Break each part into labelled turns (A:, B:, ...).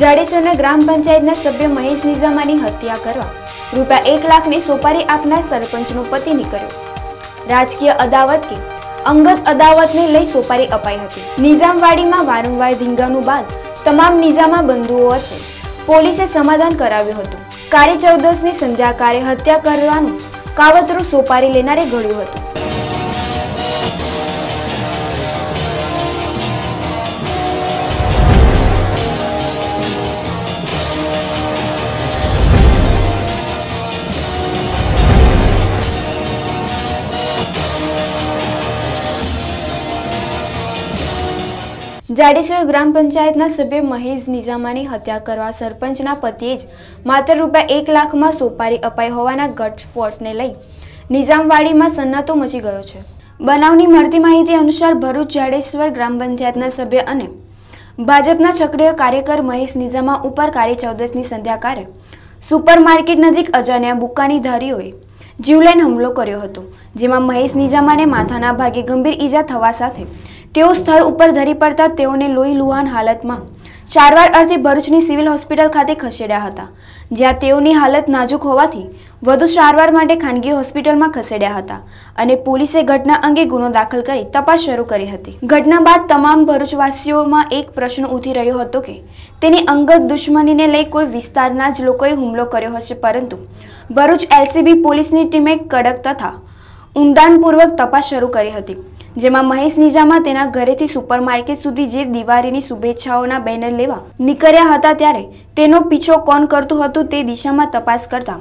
A: જાડેજાના ગ્રામ પંચાયતના સભ્ય મહેશ નિઝામાની હત્યા કરવા રૂપિયા એક લાખની સોપારી આપનાર સરપંચનો પતિ નીકળ્યો રાજકીય અદાવત કે અંગત અદાવતને લઈ સોપારી અપાઈ હતી નિઝામવાડીમાં વારંવાર ધીંગાનું બાદ તમામ નિઝામા બંધુઓ વચ્ચે પોલીસે સમાધાન કરાવ્યું હતું કાળી ચૌદસની સંધ્યાકાળે હત્યા કરવાનું કાવતરું સોપારી લેનારે ગળ્યું હતું જાડેશ્વર ગ્રામ પંચાયતના સભ્ય મહેશ નિજામાની હત્યા કરવા સરપંચના પતિએ જ માત્ર રૂપિયા એક લાખમાં સોપારી અપાઈ હોવાના ગટસ્ફોટને લઈ નિઝામવાડીમાં સન્નાતો મચી ગયો છે બનાવની મળતી માહિતી અનુસાર ભરૂચ જાડેશ્વર ગ્રામ પંચાયતના સભ્ય અને ભાજપના સક્રિય કાર્યકર મહેશ નિઝામા ઉપર કાળી ચૌદસની સંધ્યાકારે સુપરમાર્કેટ નજીક અજાણ્યા બુકાની ધારીઓએ જીવલેન હુમલો કર્યો હતો જેમાં મહેશ નિઝામાને માથાના ભાગે ગંભીર ઈજા થવા સાથે તેઓ સ્થળ ઉપર ધરી પડતા તેઓને લોહી લુહાન હાલતમાં સારવાર અર્થે ભરૂચની સિવિલ હોસ્પિટલ ખાતે ખસેડ્યા હતા જ્યાં તેઓની હાલત નાજુક હોવાથી વધુ સારવાર માટે ખાનગી હોસ્પિટલમાં ખસેડ્યા હતા અને પોલીસે ઘટના અંગે ગુનો દાખલ કરી તપાસ શરૂ કરી હતી ઘટના બાદ તમામ ભરૂચવાસીઓમાં એક પ્રશ્ન ઉઠી રહ્યો હતો કે તેની અંગત દુશ્મનીને લઈ કોઈ વિસ્તારના જ લોકોએ હુમલો કર્યો હશે પરંતુ ભરૂચ એલસીબી પોલીસની ટીમે કડક તથા ઊંડાણપૂર્વક તપાસ શરૂ કરી હતી જેમાં મહેશ નિજામા તેના ઘરેથી સુપરમાર્કેટ સુધી જે દિવાળીની શુભેચ્છાઓના બેનર લેવા નીકળ્યા હતા ત્યારે તેનો પીછો કોણ કરતું હતું તે દિશામાં તપાસ કરતા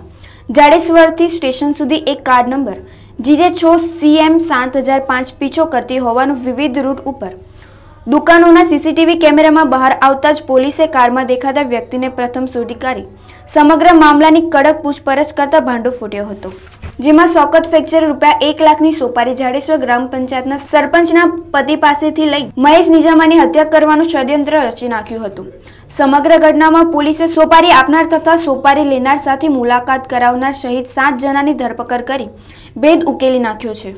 A: જાડેશ્વરથી સ્ટેશન સુધી એક કાર નંબર જીજે છ સીએમ સાત હજાર પાંચ પીછો કરતી હોવાનું વિવિધ રૂટ ઉપર દુકાનોના સીસીટીવી કેમેરામાં બહાર આવતા જ પોલીસે કારમાં દેખાતા વ્યક્તિને પ્રથમ શોધી કાઢી સમગ્ર મામલાની કડક પૂછપરછ કરતા ભાંડો ફૂટ્યો હતો જેમાં સોકત ફેક્ચર રૂપિયા એક લાખની સોપારી જાડેશ્વર ગ્રામ પંચાયતના સરપંચના પતિ પાસેથી લઈ મહેશ નિજામાની હત્યા કરવાનું ષડયંત્ર રચી નાખ્યું હતું સમગ્ર ઘટનામાં પોલીસે સોપારી આપનાર તથા સોપારી લેનાર સાથે મુલાકાત કરાવનાર સહિત સાત જણાની ધરપકડ કરી ભેદ ઉકેલી નાખ્યો છે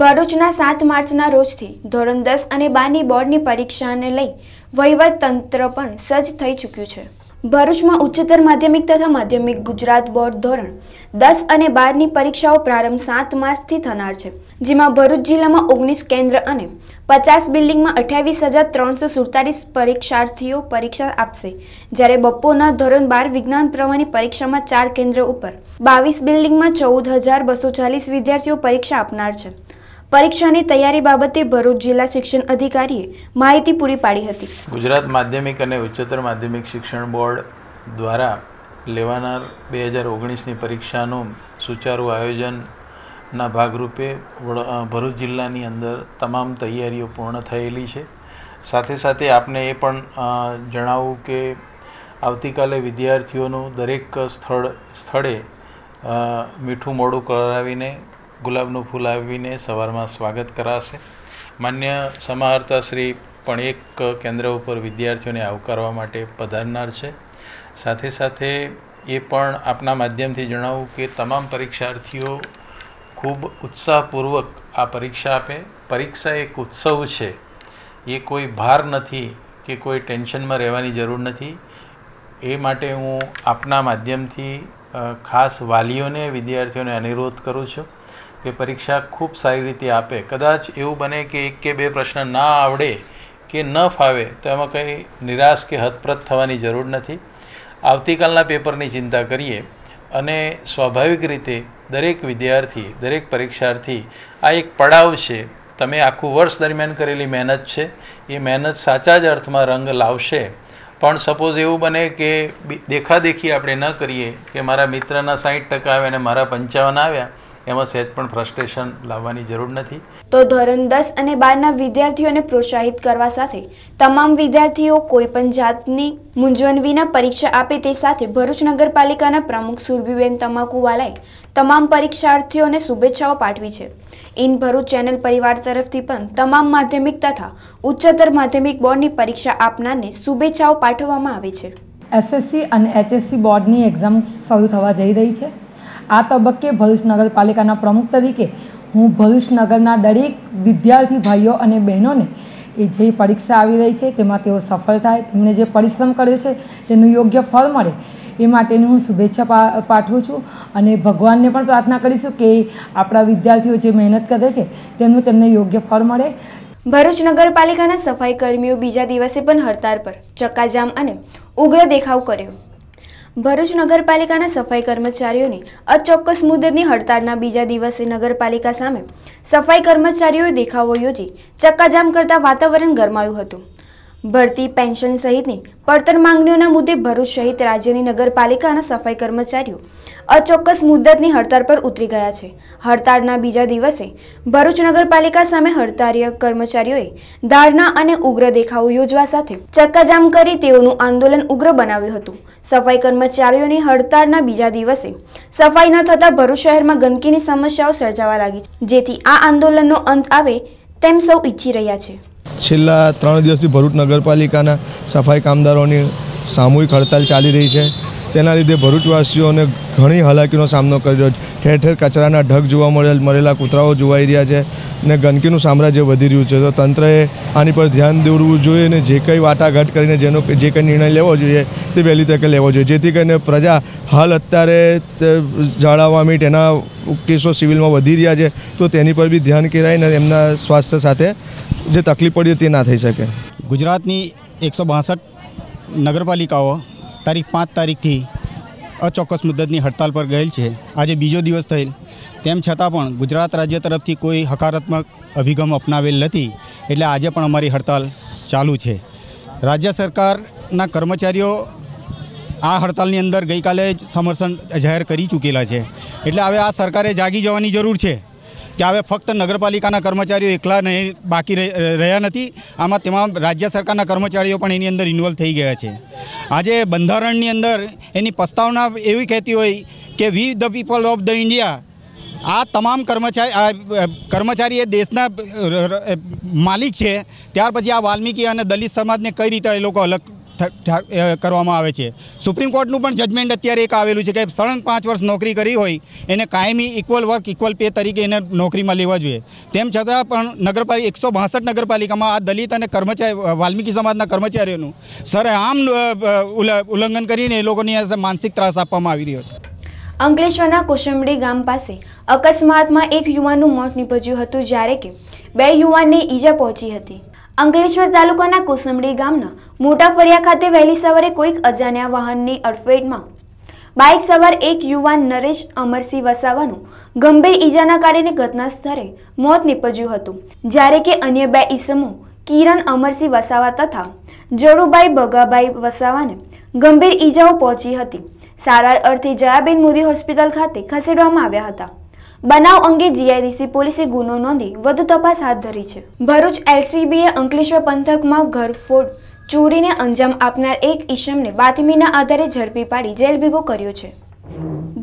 A: ભરૂચના સાત માર્ચના રોજથી ધોરણ દસ અને બારની બોર્ડની પરીક્ષાને લઈ વહીવટ તંત્ર પણ સજ્જ થઈ ચૂક્યું છે ભરૂચમાં ઉચ્ચતર માધ્યમિક તથા માધ્યમિક ગુજરાત બોર્ડ ધોરણ દસ અને બારની પરીક્ષાઓ પ્રારંભ સાત માર્ચથી થનાર છે જેમાં ભરૂચ જિલ્લામાં ઓગણીસ કેન્દ્ર અને પચાસ બિલ્ડિંગમાં અઠ્યાવીસ હજાર ત્રણસો સુડતાલીસ પરીક્ષાર્થીઓ પરીક્ષા આપશે જ્યારે બપોરના ધોરણ બાર વિજ્ઞાન પ્રવાહની પરીક્ષામાં ચાર કેન્દ્ર ઉપર બાવીસ બિલ્ડિંગમાં ચૌદ હજાર બસો ચાલીસ વિદ્યાર્થીઓ પરીક્ષા આપનાર છે પરીક્ષાની તૈયારી બાબતે ભરૂચ જિલ્લા શિક્ષણ અધિકારીએ માહિતી પૂરી પાડી હતી
B: ગુજરાત માધ્યમિક અને ઉચ્ચતર માધ્યમિક શિક્ષણ બોર્ડ દ્વારા લેવાનાર બે હજાર ઓગણીસની પરીક્ષાનું સુચારુ આયોજનના ભાગરૂપે ભરૂચ જિલ્લાની અંદર તમામ તૈયારીઓ પૂર્ણ થયેલી છે સાથે સાથે આપને એ પણ જણાવું કે આવતીકાલે વિદ્યાર્થીઓનું દરેક સ્થળ સ્થળે મીઠું મોડું કરાવીને ગુલાબનું ફૂલ આવીને સવારમાં સ્વાગત કરાશે માન્ય સમાહર્તાશ્રી પણ એક કેન્દ્ર ઉપર વિદ્યાર્થીઓને આવકારવા માટે પધારનાર છે સાથે સાથે એ પણ આપના માધ્યમથી જણાવું કે તમામ પરીક્ષાર્થીઓ ખૂબ ઉત્સાહપૂર્વક આ પરીક્ષા આપે પરીક્ષા એક ઉત્સવ છે એ કોઈ ભાર નથી કે કોઈ ટેન્શનમાં રહેવાની જરૂર નથી એ માટે હું આપના માધ્યમથી ખાસ વાલીઓને વિદ્યાર્થીઓને અનુરોધ કરું છું કે પરીક્ષા ખૂબ સારી રીતે આપે કદાચ એવું બને કે એક કે બે પ્રશ્ન ના આવડે કે ન ફાવે તો એમાં કંઈ નિરાશ કે હતપ્રત થવાની જરૂર નથી આવતીકાલના પેપરની ચિંતા કરીએ અને સ્વાભાવિક રીતે દરેક વિદ્યાર્થી દરેક પરીક્ષાર્થી આ એક પડાવ છે તમે આખું વર્ષ દરમિયાન કરેલી મહેનત છે એ મહેનત સાચા જ અર્થમાં રંગ લાવશે પણ સપોઝ એવું બને કે દેખાદેખી આપણે ન કરીએ કે મારા મિત્રના સાઠ ટકા આવ્યા અને મારા પંચાવન આવ્યા એમાં સહેજ પણ ફ્રસ્ટ્રેશન લાવવાની જરૂર નથી
A: તો ધોરણ દસ અને બારના વિદ્યાર્થીઓને પ્રોત્સાહિત કરવા સાથે તમામ વિદ્યાર્થીઓ કોઈપણ જાતની મૂંઝવણ વિના પરીક્ષા આપે તે સાથે ભરૂચ નગરપાલિકાના પ્રમુખ સુરભીબેન તમાકુવાલાએ તમામ પરીક્ષાર્થીઓને શુભેચ્છાઓ પાઠવી છે ઇન ભરૂચ ચેનલ પરિવાર તરફથી પણ તમામ માધ્યમિક તથા ઉચ્ચતર માધ્યમિક બોર્ડની પરીક્ષા આપનારને શુભેચ્છાઓ પાઠવવામાં આવે છે
C: એસએસસી અને એચએસસી બોર્ડની એક્ઝામ શરૂ થવા જઈ રહી છે આ તબક્કે ભરૂચ નગરપાલિકાના પ્રમુખ તરીકે હું ભરૂચ નગરના દરેક વિદ્યાર્થી ભાઈઓ અને બહેનોને એ જે પરીક્ષા આવી રહી છે તેમાં તેઓ સફળ થાય તેમણે જે પરિશ્રમ કર્યો છે તેનું યોગ્ય ફળ મળે એ માટેની હું શુભેચ્છા પાઠવું છું અને ભગવાનને પણ પ્રાર્થના કરીશું કે આપણા વિદ્યાર્થીઓ જે મહેનત કરે છે તેમનું તેમને યોગ્ય ફળ મળે
A: ભરૂચ નગરપાલિકાના સફાઈ કર્મીઓ બીજા દિવસે પણ હડતાળ પર ચક્કાજામ અને ઉગ્ર દેખાવ કર્યો ભરૂચ નગરપાલિકાના સફાઈ કર્મચારીઓની અચોક્કસ મુદતની હડતાળના બીજા દિવસે નગરપાલિકા સામે સફાઈ કર્મચારીઓએ દેખાવો યોજી ચક્કાજામ કરતા વાતાવરણ ગરમાયું હતું ભરતી પેન્શન સહિતની પડતર માંગણીઓના મુદ્દે ભરૂચ સહિત રાજ્યની નગરપાલિકાના સફાઈ કર્મચારીઓ અચોક્કસ મુદ્દતની હડતાળ પર ઉતરી ગયા છે હડતાળના બીજા દિવસે ભરૂચ નગરપાલિકા સામે હડતાળીય કર્મચારીઓએ ધારણા અને ઉગ્ર દેખાવો યોજવા સાથે ચક્કાજામ કરી તેઓનું આંદોલન ઉગ્ર બનાવ્યું હતું સફાઈ કર્મચારીઓની હડતાળના બીજા દિવસે સફાઈ ન થતાં ભરૂચ શહેરમાં ગંદકીની સમસ્યાઓ સર્જાવા લાગી છે જેથી આ આંદોલનનો અંત આવે તેમ સૌ ઈચ્છી રહ્યા છે
D: છેલ્લા ત્રણ દિવસથી ભરૂચ નગરપાલિકાના સફાઈ કામદારોની સામૂહિક હડતાલ ચાલી રહી છે તેના લીધે ભરૂચવાસીઓને ઘણી હલાકીનો સામનો કર્યો છે ઠેર ઠેર કચરાના ઢગ જોવા મળેલ મરેલા કૂતરાઓ જોવાઈ રહ્યા છે અને ગંદકીનું સામ્રાજ્ય વધી રહ્યું છે તો તંત્રએ આની પર ધ્યાન દોરવું જોઈએ અને જે કંઈ વાટાઘાટ કરીને જેનો જે કંઈ નિર્ણય લેવો જોઈએ તે વહેલી તકે લેવો જોઈએ જેથી કરીને પ્રજા હાલ અત્યારે જાળવવા મીટ એના કેસો સિવિલમાં વધી રહ્યા છે તો તેની પર બી ધ્યાન કેરાઈને એમના સ્વાસ્થ્ય સાથે જે તકલીફ પડી તે ના થઈ શકે
E: ગુજરાતની એકસો બાસઠ નગરપાલિકાઓ તારીખ પાંચ તારીખથી અચોક્કસ મુદ્દતની હડતાલ પર ગયેલ છે આજે બીજો દિવસ થયેલ તેમ છતાં પણ ગુજરાત રાજ્ય તરફથી કોઈ હકારાત્મક અભિગમ અપનાવેલ નથી એટલે આજે પણ અમારી હડતાલ ચાલુ છે રાજ્ય સરકારના કર્મચારીઓ આ હડતાલની અંદર ગઈકાલે સમર્થન જાહેર કરી ચૂકેલા છે એટલે હવે આ સરકારે જાગી જવાની જરૂર છે કે હવે ફક્ત નગરપાલિકાના કર્મચારીઓ એકલા નહીં બાકી રહ્યા નથી આમાં તમામ રાજ્ય સરકારના કર્મચારીઓ પણ એની અંદર ઇન્વોલ્વ થઈ ગયા છે આજે બંધારણની અંદર એની પ્રસ્તાવના એવી કહેતી હોય કે we the people of the India આ તમામ કર્મચારી કર્મચારી એ દેશના માલિક છે ત્યાર પછી આ વાલ્મીકી અને દલિત સમાજને કઈ રીતે એ લોકો અલગ કરવામાં આવે છે સુપ્રીમ કોર્ટનું પણ જજમેન્ટ અત્યારે એક આવેલું છે કે સળંગ પાંચ વર્ષ નોકરી કરી હોય એને કાયમી ઇક્વલ વર્ક ઇક્વલ પે તરીકે એને નોકરીમાં લેવા જોઈએ તેમ છતાં પણ નગરપાલિકા એકસો બાસઠ નગરપાલિકામાં આ દલિત અને કર્મચારી વાલ્મીકી સમાજના કર્મચારીઓનું સરેઆમ ઉલ્લંઘન કરીને એ લોકોની માનસિક ત્રાસ આપવામાં આવી રહ્યો છે
A: અંકલેશ્વરના કુશમડી ગામ પાસે અકસ્માતમાં એક યુવાનનું મોત નીપજ્યું હતું જ્યારે કે બે યુવાનને ઈજા પહોંચી હતી અંકલેશ્વર તાલુકાના કુસુમડી ગામના મોટા ફરિયા ખાતે વહેલી સવારે કોઈક અજાણ્યા વાહનની અડફેટમાં બાઇક સવાર એક યુવાન નરેશ અમરસિંહ વસાવાનું ગંભીર ઈજાના કારણે ઘટના સ્થળે મોત નીપજ્યું હતું જ્યારે કે અન્ય બે ઈસમો કિરણ અમરસિંહ વસાવા તથા જડુભાઈ બગાભાઈ વસાવાને ગંભીર ઈજાઓ પહોંચી હતી સારવાર અર્થે જયાબેન મોદી હોસ્પિટલ ખાતે ખસેડવામાં આવ્યા હતા બનાવ અંગે જીઆઈડીસી પોલીસે ગુનો નોંધી વધુ તપાસ હાથ ધરી છે ભરૂચ એલસીબીએ અંકલેશ્વર પંથકમાં ઘરફોડ ચોરીને અંજામ આપનાર એક ઈશમને બાતમીના આધારે ઝડપી પાડી જેલ ભેગો કર્યો છે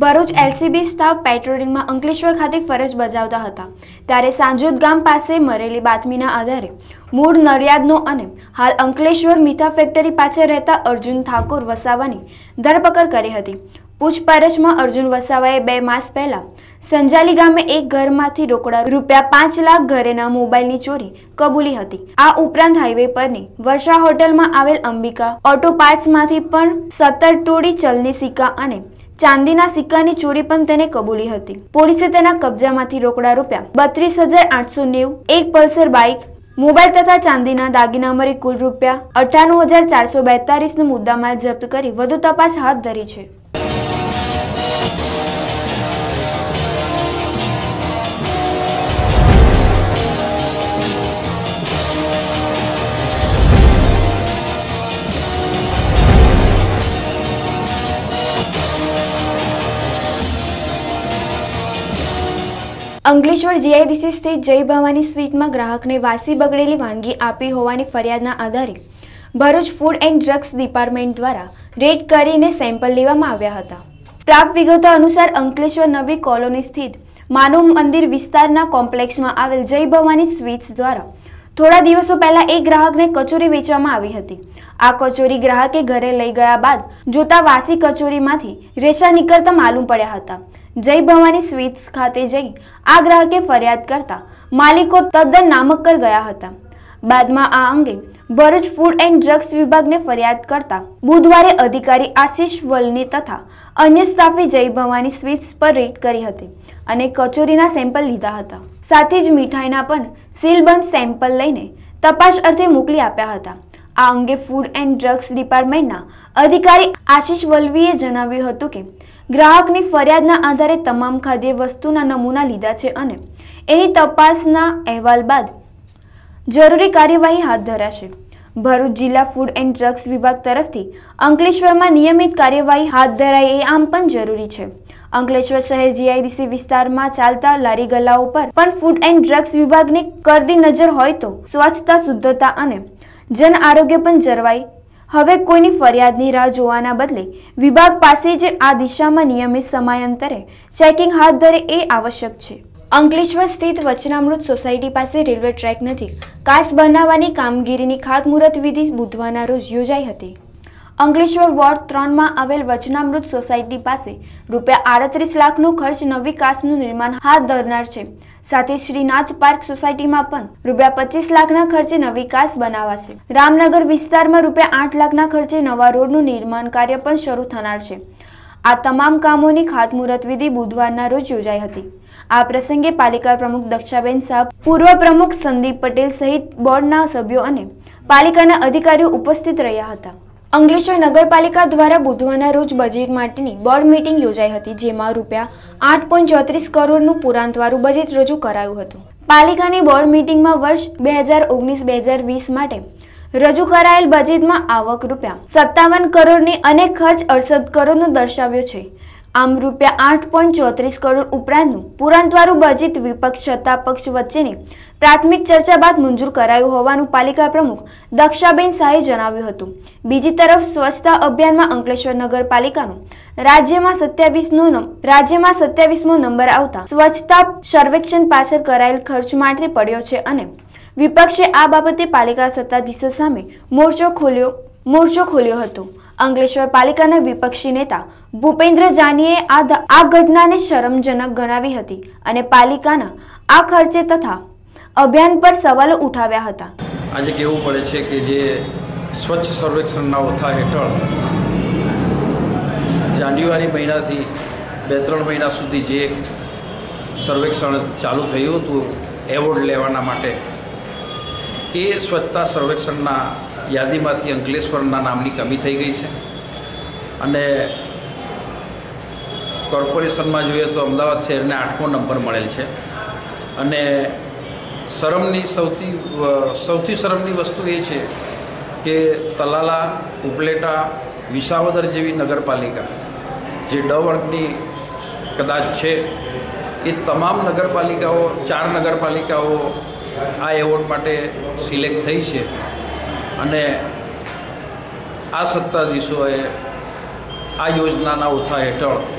A: ભરૂચ એલસીબી સ્ટાફ પેટ્રોલિંગમાં અંકલેશ્વર ખાતે ફરજ બજાવતા હતા ત્યારે સાંજોદ ગામ પાસે મરેલી બાતમીના આધારે મૂળ નરિયાદનો અને હાલ અંકલેશ્વર મીઠા ફેક્ટરી પાછળ રહેતા અર્જુન ઠાકોર વસાવાની ધરપકડ કરી હતી પૂછપરછમાં અર્જુન વસાવાએ બે માસ પહેલાં સંજાલી ગામે એક ઘરમાંથી રોકડા રૂપિયા પાંચ લાખ ઘરેના મોબાઈલની ચોરી કબૂલી હતી આ ઉપરાંત હાઈવે પરની વર્ષા હોટલમાં આવેલ અંબિકા ઓટો પાર્ટ્સમાંથી પણ સત્તર ટોળી ચલની સિક્કા અને ચાંદીના સિક્કાની ચોરી પણ તેને કબૂલી હતી પોલીસે તેના કબજામાંથી રોકડા રૂપિયા બત્રીસ હજાર આઠસો નેવું એક પલ્સર બાઇક મોબાઈલ તથા ચાંદીના દાગીના મળી કુલ રૂપિયા અઠ્ઠાણું હજાર ચારસો બેતાલીસનો મુદ્દામાલ જપ્ત કરી વધુ તપાસ હાથ ધરી છે અંકલેશ્વર જીઆઈડીસી સ્થિત જય ભવાની સ્વીટમાં ગ્રાહકને વાસી બગડેલી વાનગી આપી હોવાની ફરિયાદના આધારે Bharuch food and drugs department દ્વારા રેડ કરીને સેમ્પલ લેવામાં આવ્યા હતા પ્રાપ્ત વિગતો અનુસાર અંકલેશ્વર નવી કોલોની સ્થિત માનવ મંદિર વિસ્તારના કોમ્પ્લેક્ષમાં આવેલ જય ભવાની સ્વીટ્સ દ્વારા થોડા દિવસો પહેલા એક ગ્રાહકને કચોરી વેચવામાં આવી હતી આ કચોરી ગ્રાહકે ઘરે લઈ ગયા બાદ જોતા વાસી કચોરીમાંથી રેશા નીકળતા માલુમ પડ્યા હતા જય ભવાની સ્વીટ્સ ખાતે જઈ આ ગ્રાહકે ફરિયાદ કરતા માલિકો તદ્દન નામક્કર ગયા હતા બાદમાં આ અંગે ભરૂચ ફૂડ એન્ડ ડ્રગ્સ વિભાગને ફરિયાદ કરતા બુધવારે અધિકારી આશીષ વલની તથા અન્ય સ્ટાફે જય ભવાની સ્વીટ્સ પર રેડ કરી હતી અને કચોરીના સેમ્પલ લીધા હતા સાથે જ મીઠાઈના પણ સીલબંધ સેમ્પલ લઈને તપાસ અર્થે મોકલી આપ્યા હતા આ અંગે ફૂડ એન્ડ ડ્રગ્સ ડિપાર્ટમેન્ટના અધિકારી આશીષ વલવીએ જણાવ્યું હતું કે ગ્રાહકની ફરિયાદના આધારે તમામ ખાદ્ય વસ્તુના નમૂના લીધા છે અને એની તપાસના અહેવાલ બાદ જરૂરી કાર્યવાહી હાથ ધરાશે ભરૂચ જિલ્લા ફૂડ એન્ડ ડ્રગ્સ વિભાગ તરફથી અંકલેશ્વરમાં નિયમિત કાર્યવાહી હાથ ધરાય એ આમ પણ જરૂરી છે અંકલેશ્વર શહેર જીઆઈડીસી વિસ્તારમાં ચાલતા લારી ગલ્લાઓ પર પણ ફૂડ એન્ડ ડ્રગ્સ વિભાગની કરદી નજર હોય તો સ્વચ્છતા શુદ્ધતા અને જન આરોગ્ય પણ જળવાય હવે કોઈની ફરિયાદની રાહ જોવાના બદલે વિભાગ પાસે જે આ દિશામાં નિયમિત સમયાંતરે ચેકિંગ હાથ ધરે એ આવશ્યક છે અંકલેશ્વર સ્થિત વચનામૃત સોસાયટી પાસે રેલવે ટ્રેક નજીક કાસ બનાવવાની કામગીરીની ખાતમુહૂર્ત વિધિ બુધવારના રોજ યોજાઈ હતી અંકલેશ્વર વોર્ડ ત્રણમાં આવેલ વચનામૃત સોસાયટી પાસે રૂપિયા આડત્રીસ લાખનો ખર્ચ નવિકાસનું નિર્માણ હાથ ધરનાર છે સાથે શ્રીનાથ પાર્ક સોસાયટીમાં પણ રૂપિયા પચીસ લાખના ખર્ચે નવિકાસ બનાવાશે રામનગર વિસ્તારમાં રૂપિયા આઠ લાખના ખર્ચે નવા રોડનું નિર્માણ કાર્ય પણ શરૂ થનાર છે આ તમામ કામોની ખાતમુહૂર્ત વિધિ બુધવારના રોજ યોજાઈ હતી આ પ્રસંગે પાલિકા પ્રમુખ દક્ષાબેન શાહ પૂર્વ પ્રમુખ સંદીપ પટેલ સહિત બોર્ડના સભ્યો અને પાલિકાના અધિકારીઓ ઉપસ્થિત રહ્યા હતા અંકલેશ્વર નગરપાલિકા દ્વારા બુધવારના રોજ બજેટ માટેની બોર્ડ મીટિંગ યોજાઈ હતી જેમાં રૂપિયા આઠ પોઈન્ટ ચોત્રીસ કરોડનું પુરાંતવાળું બજેટ રજૂ કરાયું હતું પાલિકાની બોર્ડ મીટિંગમાં વર્ષ બે હજાર ઓગણીસ બે હજાર વીસ માટે રજૂ કરાયેલ બજેટમાં આવક રૂપિયા સત્તાવન કરોડની અને ખર્ચ અડસઠ કરોડનો દર્શાવ્યો છે આમ રૂપિયા આઠ પોઈન્ટ ચોત્રીસ કરોડ ઉપરાંતનું પુરાંતવારું બજેટ વિપક્ષ સત્તા પક્ષ વચ્ચેની પ્રાથમિક ચર્ચા બાદ મંજૂર કરાયું હોવાનું પાલિકા પ્રમુખ દક્ષાબેન શાહે જણાવ્યું હતું બીજી તરફ સ્વચ્છતા અભિયાનમાં અંકલેશ્વર નગરપાલિકાનું રાજ્યમાં સત્યાવીસનો રાજ્યમાં સત્યાવીસમો નંબર આવતા સ્વચ્છતા સર્વેક્ષણ પાછળ કરાયેલ ખર્ચ માટે પડ્યો છે અને વિપક્ષે આ બાબતે પાલિકા સત્તાધીશો સામે મોરચો ખોલ્યો મોરચો ખોલ્યો હતો અંકલેશ્વર પાલિકાના વિપક્ષી નેતા ભૂપેન્દ્ર જાનીએ આ ઘટનાને શરમજનક ગણાવી હતી અને પાલિકાના આ ખર્ચે તથા અભિયાન પર સવાલો ઉઠાવ્યા હતા
F: આજે કહેવું પડે છે કે જે સ્વચ્છ સર્વેક્ષણના ઓથા હેઠળ જાન્યુઆરી મહિનાથી બે ત્રણ મહિના સુધી જે સર્વેક્ષણ ચાલુ થયું હતું એવોર્ડ લેવાના માટે એ સ્વચ્છતા સર્વેક્ષણના યાદીમાંથી અંકલેશ્વરના નામની કમી થઈ ગઈ છે અને કોર્પોરેશનમાં જોઈએ તો અમદાવાદ શહેરને આઠમો નંબર મળેલ છે અને શરમની સૌથી સૌથી શરમની વસ્તુ એ છે કે તલાલા ઉપલેટા વિસાવદર જેવી નગરપાલિકા જે ડ વર્ગની કદાચ છે એ તમામ નગરપાલિકાઓ ચાર નગરપાલિકાઓ આ એવોર્ડ માટે સિલેક્ટ થઈ છે અને આ સત્તાધીશોએ આ યોજનાના ઉથા હેઠળ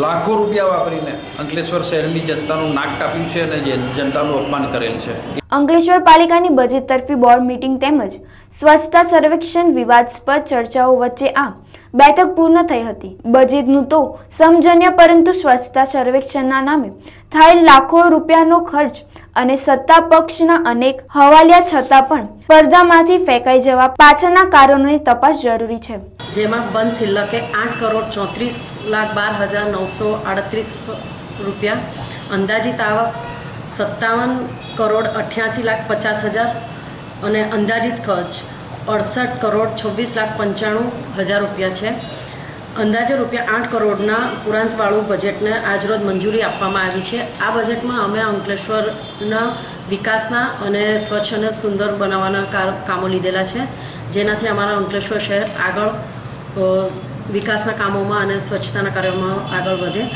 F: લાખો રૂપિયા વાપરીને અંકલેશ્વર શહેરની જનતાનું નાક ટાપ્યું છે અને જનતાનું અપમાન કરેલ છે
A: અંકલેશ્વર પાલિકાની બજેટ તરફી બોર્ડ મીટિંગ તેમજ સ્વચ્છતા સર્વેક્ષણ વિવાદસ્પદ ચર્ચાઓ વચ્ચે આ બેઠક પૂર્ણ થઈ હતી બજેટનું તો સમજન્ય પરંતુ સ્વચ્છતા સર્વેક્ષણના નામે થયેલ લાખો રૂપિયાનો ખર્ચ અને સત્તા પક્ષના અનેક હવાલિયા છતાં પણ સ્પર્ધામાંથી ફેંકાઈ જવા પાછળના કારણોની તપાસ જરૂરી છે
G: જેમાં બંધ શિલ્લકે આઠ કરોડ ચોત્રીસ લાખ બાર હજાર નવસો આડત્રીસ રૂપિયા અંદાજિત આવક સત્તાવન કરોડ અઠ્યાસી લાખ પચાસ હજાર અને અંદાજિત ખર્ચ અડસઠ કરોડ છવ્વીસ લાખ પંચાણું હજાર રૂપિયા છે અંદાજે રૂપિયા આઠ કરોડના ઉપરાંતવાળું બજેટને આજરોજ મંજૂરી આપવામાં આવી છે આ બજેટમાં અમે અંકલેશ્વરના વિકાસના અને સ્વચ્છ અને સુંદર બનાવવાના કામો લીધેલા છે જેનાથી અમારા અંકલેશ્વર શહેર આગળ વિકાસના કામોમાં અને સ્વચ્છતાના કાર્યોમાં આગળ વધે